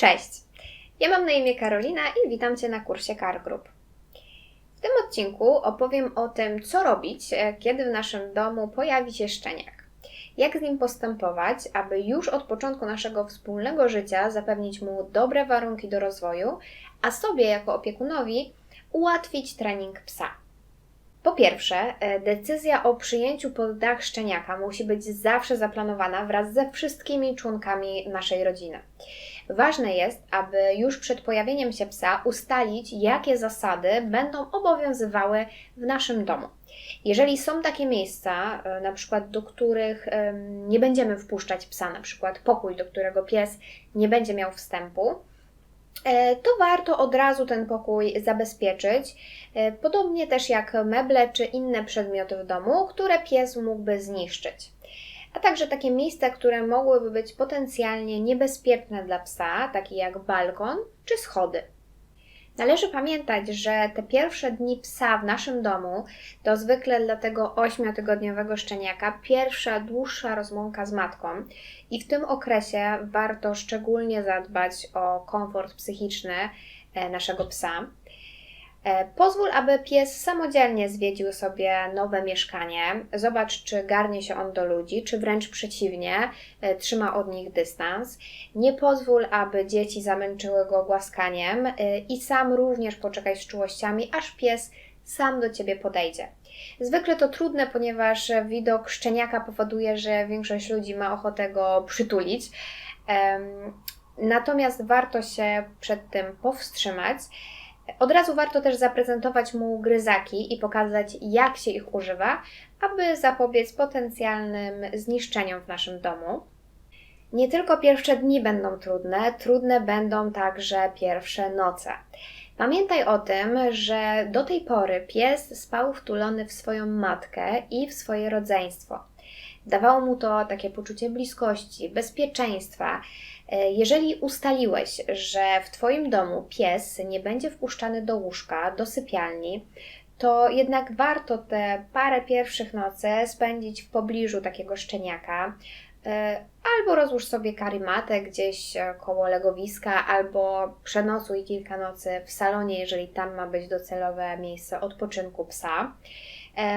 Cześć! Ja mam na imię Karolina i witam Cię na kursie Car Group. W tym odcinku opowiem o tym, co robić, e, kiedy w naszym domu pojawi się szczeniak. Jak z nim postępować, aby już od początku naszego wspólnego życia zapewnić mu dobre warunki do rozwoju, a sobie jako opiekunowi ułatwić trening psa. Po pierwsze, e, decyzja o przyjęciu pod dach szczeniaka musi być zawsze zaplanowana wraz ze wszystkimi członkami naszej rodziny. Ważne jest, aby już przed pojawieniem się psa ustalić, jakie zasady będą obowiązywały w naszym domu. Jeżeli są takie miejsca, e, na przykład do których nie będziemy wpuszczać psa, na przykład pokój, do którego pies nie będzie miał wstępu, e, to warto od razu ten pokój zabezpieczyć. E, podobnie też jak meble czy inne przedmioty w domu, które pies mógłby zniszczyć a także takie miejsca, które mogłyby być potencjalnie niebezpieczne dla psa, takie jak balkon czy schody. Należy pamiętać, że te pierwsze dni psa w naszym domu to zwykle dla tego 8-tygodniowego szczeniaka pierwsza dłuższa rozmąka z matką i w tym okresie warto szczególnie zadbać o komfort psychiczny e, naszego psa. E, pozwól, aby pies samodzielnie zwiedził sobie nowe mieszkanie. Zobacz, czy garnie się on do ludzi, czy wręcz przeciwnie, e, trzyma od nich dystans. Nie pozwól, aby dzieci zamęczyły go głaskaniem e, i sam również poczekaj z czułościami, aż pies sam do ciebie podejdzie. Zwykle to trudne, ponieważ widok szczeniaka powoduje, że większość ludzi ma ochotę go przytulić. Natomiast warto się przed tym powstrzymać. Od razu warto też zaprezentować mu gryzaki i pokazać, jak się ich używa, aby zapobiec potencjalnym zniszczeniom w naszym domu. Nie tylko pierwsze dni będą trudne, trudne będą także pierwsze noce. Pamiętaj o tym, że do tej pory pies spał wtulony w swoją matkę i w swoje rodzeństwo. Dawało mu to takie poczucie bliskości, bezpieczeństwa, jeżeli ustaliłeś, że w Twoim domu pies nie będzie wpuszczany do łóżka, do sypialni, to jednak warto te parę pierwszych nocy spędzić w pobliżu takiego szczeniaka. E, albo rozłóż sobie karimatę gdzieś e, koło legowiska, albo przenocuj kilka nocy w salonie, jeżeli tam ma być docelowe miejsce odpoczynku psa.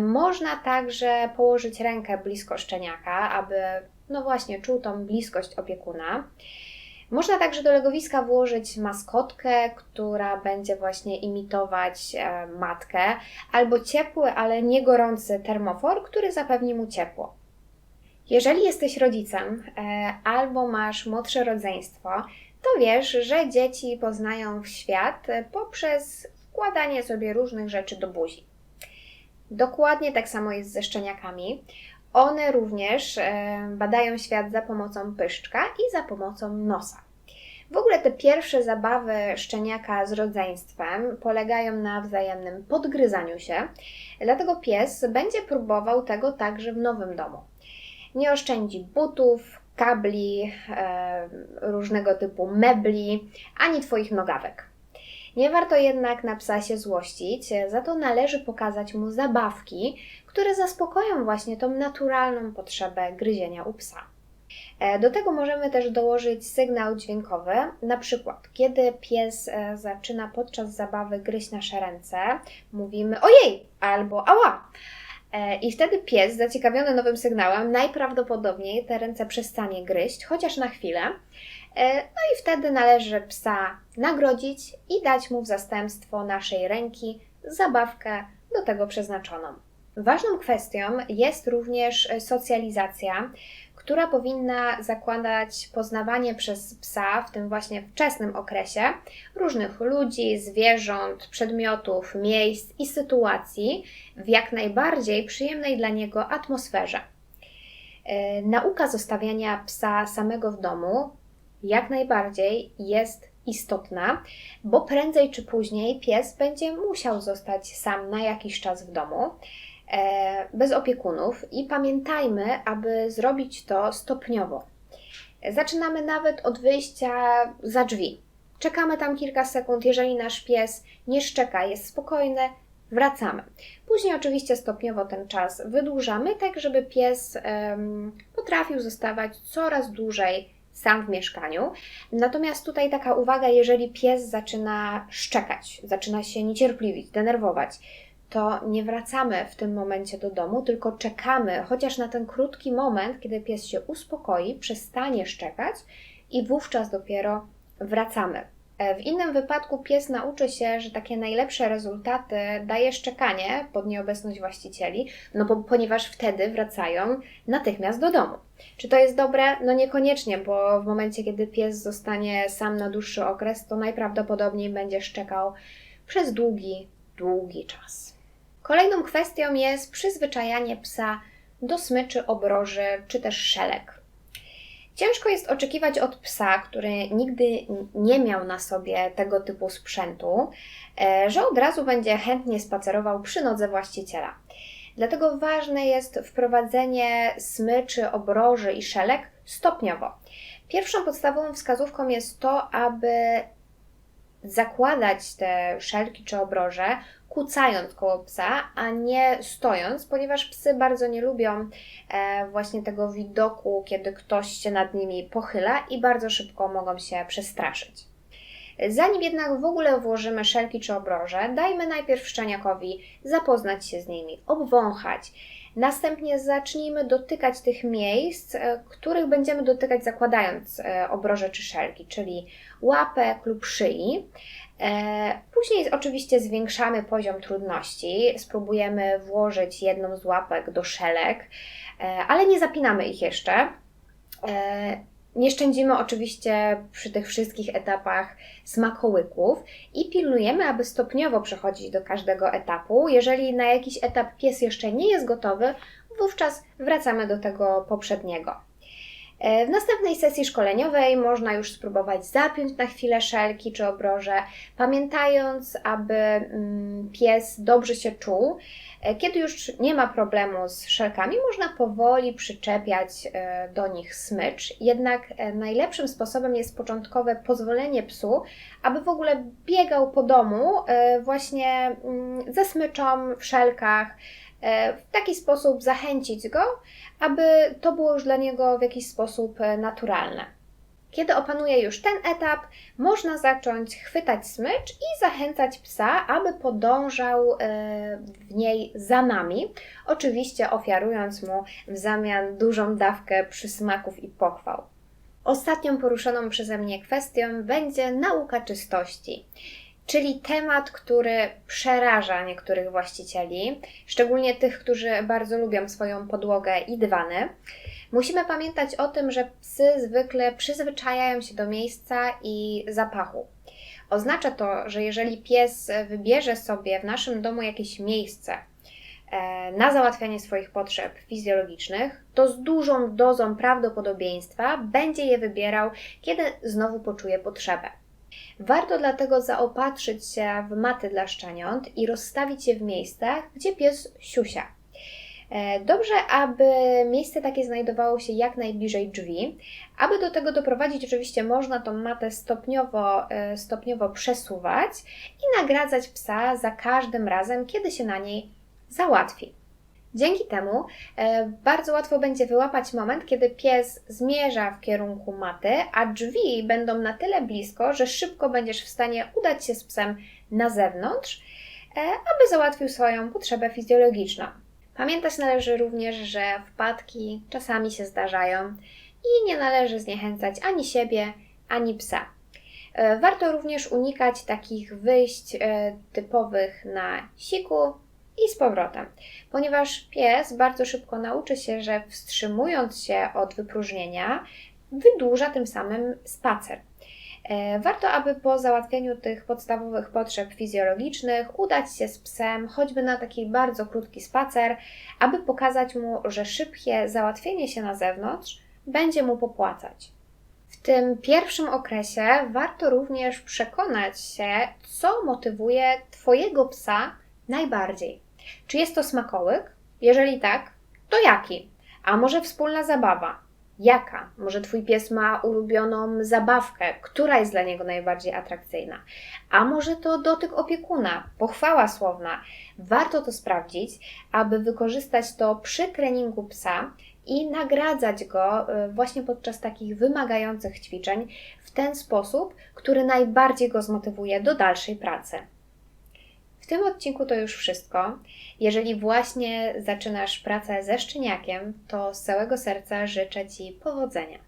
Można także położyć rękę blisko szczeniaka, aby no właśnie czuł tą bliskość opiekuna. Można także do legowiska włożyć maskotkę, która będzie właśnie imitować e, matkę, albo ciepły, ale nie gorący termofor, który zapewni mu ciepło. Jeżeli jesteś rodzicem e, albo masz młodsze rodzeństwo, to wiesz, że dzieci poznają świat poprzez wkładanie sobie różnych rzeczy do buzi. Dokładnie tak samo jest ze szczeniakami. One również e, badają świat za pomocą pyszczka i za pomocą nosa. W ogóle te pierwsze zabawy szczeniaka z rodzeństwem polegają na wzajemnym podgryzaniu się, dlatego pies będzie próbował tego także w nowym domu. Nie oszczędzi butów, kabli, e, różnego typu mebli, ani Twoich nogawek. Nie warto jednak na psa się złościć, za to należy pokazać mu zabawki, które zaspokoją właśnie tą naturalną potrzebę gryzienia u psa. E, do tego możemy też dołożyć sygnał dźwiękowy, na przykład kiedy pies e, zaczyna podczas zabawy gryźć nasze ręce, mówimy ojej albo ała. E, I wtedy pies, zaciekawiony nowym sygnałem, najprawdopodobniej te ręce przestanie gryźć, chociaż na chwilę. No i wtedy należy psa nagrodzić i dać mu w zastępstwo naszej ręki zabawkę do tego przeznaczoną. Ważną kwestią jest również socjalizacja, która powinna zakładać poznawanie przez psa w tym właśnie wczesnym okresie różnych ludzi, zwierząt, przedmiotów, miejsc i sytuacji w jak najbardziej przyjemnej dla niego atmosferze. E, nauka zostawiania psa samego w domu jak najbardziej jest istotna, bo prędzej czy później pies będzie musiał zostać sam na jakiś czas w domu. E, bez opiekunów i pamiętajmy, aby zrobić to stopniowo. Zaczynamy nawet od wyjścia za drzwi. Czekamy tam kilka sekund, jeżeli nasz pies nie szczeka, jest spokojny, wracamy. Później oczywiście stopniowo ten czas wydłużamy, tak żeby pies um, potrafił zostawać coraz dłużej sam w mieszkaniu. Natomiast tutaj taka uwaga, jeżeli pies zaczyna szczekać, zaczyna się niecierpliwić, denerwować, to nie wracamy w tym momencie do domu, tylko czekamy chociaż na ten krótki moment, kiedy pies się uspokoi, przestanie szczekać i wówczas dopiero wracamy. E, w innym wypadku pies nauczy się, że takie najlepsze rezultaty daje szczekanie pod nieobecność właścicieli, no bo, ponieważ wtedy wracają natychmiast do domu. Czy to jest dobre? No niekoniecznie, bo w momencie, kiedy pies zostanie sam na dłuższy okres, to najprawdopodobniej będzie szczekał przez długi, długi czas. Kolejną kwestią jest przyzwyczajanie psa do smyczy, obroży czy też szelek. Ciężko jest oczekiwać od psa, który nigdy nie miał na sobie tego typu sprzętu, e, że od razu będzie chętnie spacerował przy nodze właściciela. Dlatego ważne jest wprowadzenie smyczy, obroży i szelek stopniowo. Pierwszą podstawową wskazówką jest to, aby zakładać te szelki czy obroże kucając koło psa, a nie stojąc, ponieważ psy bardzo nie lubią e, właśnie tego widoku, kiedy ktoś się nad nimi pochyla i bardzo szybko mogą się przestraszyć. Zanim jednak w ogóle włożymy szelki czy obroże, dajmy najpierw szczeniakowi zapoznać się z nimi, obwąchać. Następnie zacznijmy dotykać tych miejsc, e, których będziemy dotykać zakładając e, obroże czy szelki, czyli łapek lub szyi. E, później oczywiście zwiększamy poziom trudności, spróbujemy włożyć jedną z łapek do szelek, ale nie zapinamy ich jeszcze. Nie szczędzimy oczywiście przy tych wszystkich etapach smakołyków i pilnujemy, aby stopniowo przechodzić do każdego etapu. Jeżeli na jakiś etap pies jeszcze nie jest gotowy, wówczas wracamy do tego poprzedniego. E, w następnej sesji szkoleniowej można już spróbować zapiąć na chwilę szelki czy obroże, pamiętając, aby mm, pies dobrze się czuł. E, kiedy już nie ma problemu z szelkami, można powoli przyczepiać e, do nich smycz. Jednak najlepszym sposobem jest początkowe pozwolenie psu, aby w ogóle biegał po domu właśnie mm, ze smyczą w szelkach w taki sposób zachęcić go, aby to było już dla niego w jakiś sposób e, naturalne. Kiedy opanuje już ten etap, można zacząć chwytać smycz i zachęcać psa, aby podążał e, w niej za nami, oczywiście ofiarując mu w zamian dużą dawkę przysmaków i pochwał. Ostatnią poruszoną przeze mnie kwestią będzie nauka czystości czyli temat, który przeraża niektórych właścicieli, szczególnie tych, którzy bardzo lubią swoją podłogę i dywany. Musimy pamiętać o tym, że psy zwykle przyzwyczajają się do miejsca i zapachu. Oznacza to, że jeżeli pies wybierze sobie w naszym domu jakieś miejsce e, na załatwianie swoich potrzeb fizjologicznych, to z dużą dozą prawdopodobieństwa będzie je wybierał, kiedy znowu poczuje potrzebę. Warto dlatego zaopatrzyć się w maty dla szczeniąt i rozstawić je w miejscach, gdzie pies siusia. E, dobrze, aby miejsce takie znajdowało się jak najbliżej drzwi. Aby do tego doprowadzić, oczywiście można tą matę stopniowo, e, stopniowo przesuwać i nagradzać psa za każdym razem, kiedy się na niej załatwi. Dzięki temu e, bardzo łatwo będzie wyłapać moment, kiedy pies zmierza w kierunku maty, a drzwi będą na tyle blisko, że szybko będziesz w stanie udać się z psem na zewnątrz, e, aby załatwił swoją potrzebę fizjologiczną. Pamiętać należy również, że wpadki czasami się zdarzają i nie należy zniechęcać ani siebie, ani psa. E, warto również unikać takich wyjść typowych na siku i z powrotem, ponieważ pies bardzo szybko nauczy się, że wstrzymując się od wypróżnienia, wydłuża tym samym spacer. E, warto, aby po załatwieniu tych podstawowych potrzeb fizjologicznych udać się z psem choćby na taki bardzo krótki spacer, aby pokazać mu, że szybkie załatwienie się na zewnątrz będzie mu popłacać. W tym pierwszym okresie warto również przekonać się, co motywuje Twojego psa najbardziej. Czy jest to smakołyk? Jeżeli tak, to jaki? A może wspólna zabawa? Jaka? Może Twój pies ma ulubioną zabawkę, która jest dla niego najbardziej atrakcyjna? A może to dotyk opiekuna, pochwała słowna? Warto to sprawdzić, aby wykorzystać to przy treningu psa i nagradzać go y, właśnie podczas takich wymagających ćwiczeń w ten sposób, który najbardziej go zmotywuje do dalszej pracy. Tym odcinku to już wszystko. Jeżeli właśnie zaczynasz pracę ze szczeniakiem, to z całego serca życzę Ci powodzenia.